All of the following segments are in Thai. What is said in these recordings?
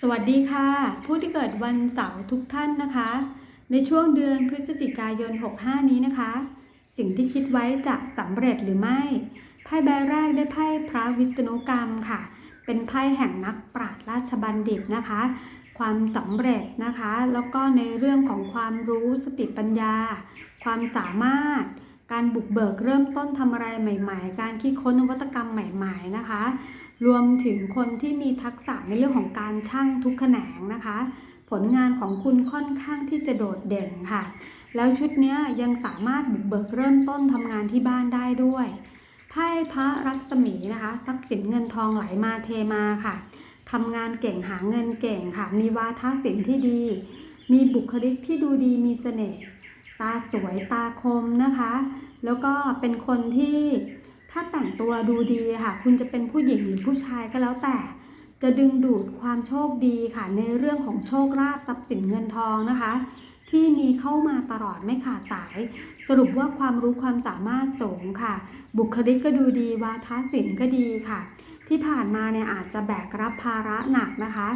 สวัสดีค่ะ ผู้ที่เกิดวันเสาร์ทุกท่านนะคะ ในช่วงเดือนพฤศจิกายน 65 นี้นะคะ สิ่งที่คิดไว้จะสำเร็จหรือไม่ไพ่ใบแรกได้ไพ่พระวิษณุกรรมค่ะ เป็นไพ่แห่งนักปราชญ์ราชบัณฑิตนะคะ ความสำเร็จนะคะ แล้วก็ในเรื่องของความรู้สติปัญญา ความสามารถการบุกเบิกเริ่มต้นทำอะไรใหม่ ๆ การคิดค้นนวัตกรรมใหม่ ๆ นะคะ รวมถึงคนที่มีทักษะในเรื่องของการช่างทุกแขนงนะคะ ผลงานของคุณค่อนข้างที่จะโดดเด่นค่ะ แล้วชุดนี้ยังสามารถบุกเบิกเริ่มต้นทำงานที่บ้านได้ด้วยไพ่พระรักษมีนะคะทรัพย์สินเงินทองไหลมาเทมาค่ะทำงานเก่งหาเงินเก่งค่ะ มีวาทศิลป์ที่ดี มีบุคลิกที่ดูดีมีเสน่ห์ตาสวยตาคมนะคะ แล้วก็เป็นคนที่ ถ้าแต่งตัวดูดีค่ะ คุณจะเป็นผู้หญิงหรือผู้ชายก็แล้วแต่ จะดึงดูดความโชคดีค่ะ ในเรื่องของโชคลาภทรัพย์สินเงินทองนะคะ ที่มีเข้ามาตลอดไม่ขาดสาย สรุปว่าความรู้ความสามารถสูงค่ะ บุคลิกก็ดูดีวาทศิลป์ก็ดีค่ะ ที่ผ่านมาเนี่ยอาจจะแบกรับภาระหนักนะคะ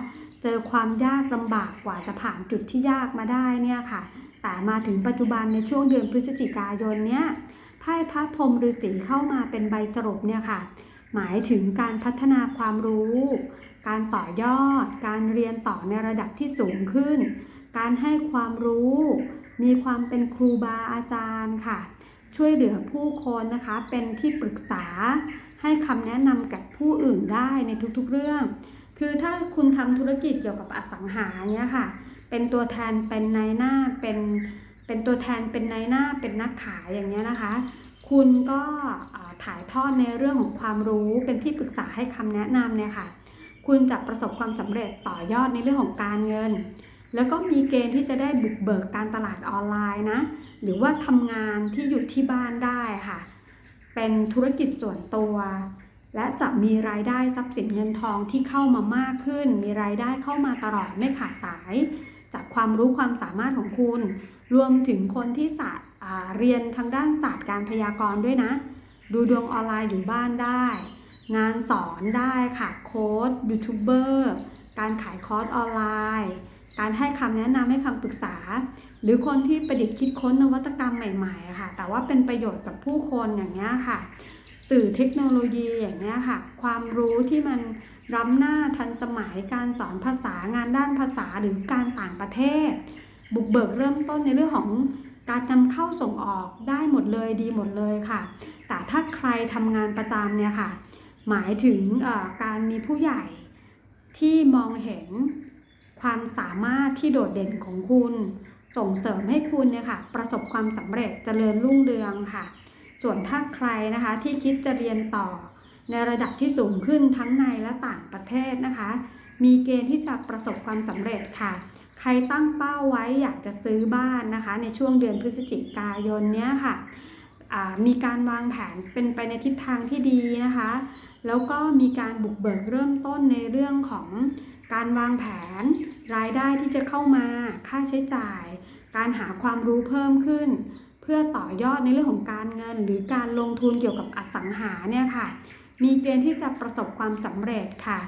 เจอความยากลำบากกว่าจะผ่านจุดที่ยากมาได้เนี่ยค่ะ แต่มาถึงปัจจุบันในช่วงเดือนพฤศจิกายนเนี่ย ไพ่พระพรมฤาษีเข้ามาเป็นใบสรุปเนี่ยค่ะ หมายถึงการพัฒนาความรู้ การต่อยอด การเรียนต่อในระดับที่สูงขึ้น การให้ความรู้ มีความเป็นครูบาอาจารย์ค่ะ ช่วยเหลือผู้คนนะคะ เป็นที่ปรึกษา ให้คำแนะนำกับผู้อื่นได้ในทุกๆเรื่อง คือถ้าคุณทำธุรกิจเกี่ยวกับอสังหาเนี่ยค่ะ เป็นตัวแทนเป็นนายหน้าเป็น เป็นตัวแทนเป็นนายหน้าเป็นนักขายอย่างเงี้ยนะคะ คุณก็ถ่ายทอดในเรื่องของความรู้เป็นที่ปรึกษาให้คำแนะนำเนี่ยค่ะ คุณจะประสบความสำเร็จต่อยอดในเรื่องของการเงิน แล้วก็มีเกณฑ์ที่จะได้บุกเบิกการตลาดออนไลน์นะ หรือว่าทำงานที่อยู่ที่บ้านได้ค่ะ เป็นธุรกิจส่วนตัว และจะมีรายได้ทรัพย์สินเงินทองที่เข้ามามากขึ้น มีรายได้เข้ามาตลอดไม่ขาดสาย จากความรู้ความสามารถของคุณ รวมถึงคนที่ศาสตร์เรียนทางด้านศาสตร์การพยากรณ์ด้วยนะ ดูดวงออนไลน์อยู่บ้านได้ งานสอนได้ค่ะ โค้ดยูทูบเบอร์การขายคอร์สออนไลน์ การให้คำแนะนำให้คำปรึกษา หรือคนที่ประดิษฐ์คิดค้นนวัตกรรมใหม่ๆค่ะ แต่ว่าเป็นประโยชน์กับผู้คนอย่างเงี้ยค่ะ สื่อเทคโนโลยีอย่างเงี้ยค่ะ ความรู้ที่มันล้ำหน้าทันสมัยการสอนภาษางานด้านภาษาหรือการต่างประเทศ บุกเบิกเริ่มต้นในเรื่องของการนำเข้าส่งออกได้หมดเลยดีหมดเลยค่ะ แต่ถ้าใครทำงานประจำเนี่ยค่ะ หมายถึงการมีผู้ใหญ่ที่มองเห็นความสามารถที่โดดเด่นของคุณ ส่งเสริมให้คุณเนี่ยค่ะ ประสบความสำเร็จเจริญรุ่งเรืองค่ะ ส่วนถ้าใครนะคะที่คิดจะเรียนต่อ ในระดับที่สูงขึ้นทั้งในและต่างประเทศนะคะ มีเกณฑ์ที่จะประสบความสำเร็จค่ะ ใครตั้งเป้าไว้อยากจะซื้อบ้านนะคะ ในช่วงเดือนพฤศจิกายนเนี้ยค่ะมีการวางแผนเป็นไปในทิศทางที่ดีนะคะ แล้วก็มีการบุกเบิกเริ่มต้นในเรื่องของการวางแผน รายได้ที่จะเข้ามา ค่าใช้จ่าย การหาความรู้เพิ่มขึ้น พื่อต่อยอดในเรื่องของการเงิน หรือการลงทุนเกี่ยวกับอสังหาเนี่ยค่ะ มีเกณฑ์ที่จะประสบความสำเร็จค่ะ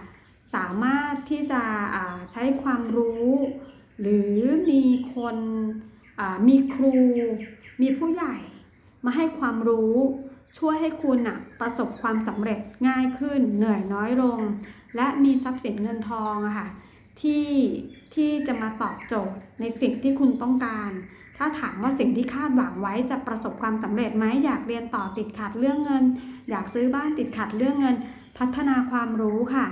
สามารถที่จะใช้ความรู้ หรือมีคนมีครู มีผู้ใหญ่มาให้ความรู้ช่วยให้คุณน่ะประสบความสำเร็จง่ายขึ้น เหนื่อยน้อยลง และมีทรัพย์สินเงินทองอะค่ะที่ที่จะมาตอบโจทย์ในสิ่งที่คุณต้องการ ถ้าถามว่าสิ่งที่คาดหวังไว้จะประสบความสำเร็จไหมอยากเรียนต่อติดขัดเรื่องเงิน อยากซื้อบ้านติดขัดเรื่องเงิน พัฒนาความรู้ค่ะ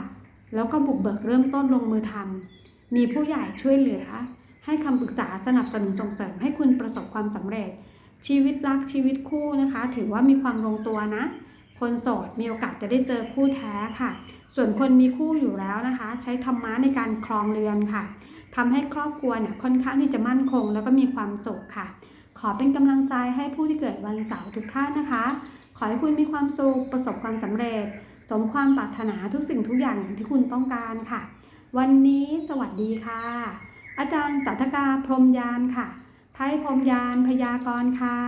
แล้วก็บุกเบิกเริ่มต้นลงมือทำมีผู้ใหญ่ช่วยเหลือ ให้คำปรึกษาสนับสนุนส่งเสริมให้คุณประสบความสำเร็จ ชีวิตรักชีวิตคู่นะคะ ถือว่ามีความลงตัวนะ คนโสดมีโอกาสจะได้เจอคู่แท้ค่ะ ส่วนคนมีคู่อยู่แล้วนะคะ ใช้ธรรมะในการครองเรือนค่ะ ทำให้ครอบครัวเนี่ยค่อนข้างที่จะมั่นคง แล้วก็มีความสุขค่ะ ขอเป็นกำลังใจให้ผู้ที่เกิดวันเสาร์ทุกท่านนะคะ ขอให้คุณมีความสุขประสบความสำเร็จ สมความปรารถนาทุกสิ่งทุกอย่างอย่างที่คุณต้องการค่ะ วันนี้สวัสดีค่ะ อาจารย์สัทธกาพรมยานค่ะ ไทยพรมยานพยากรณ์ค่ะ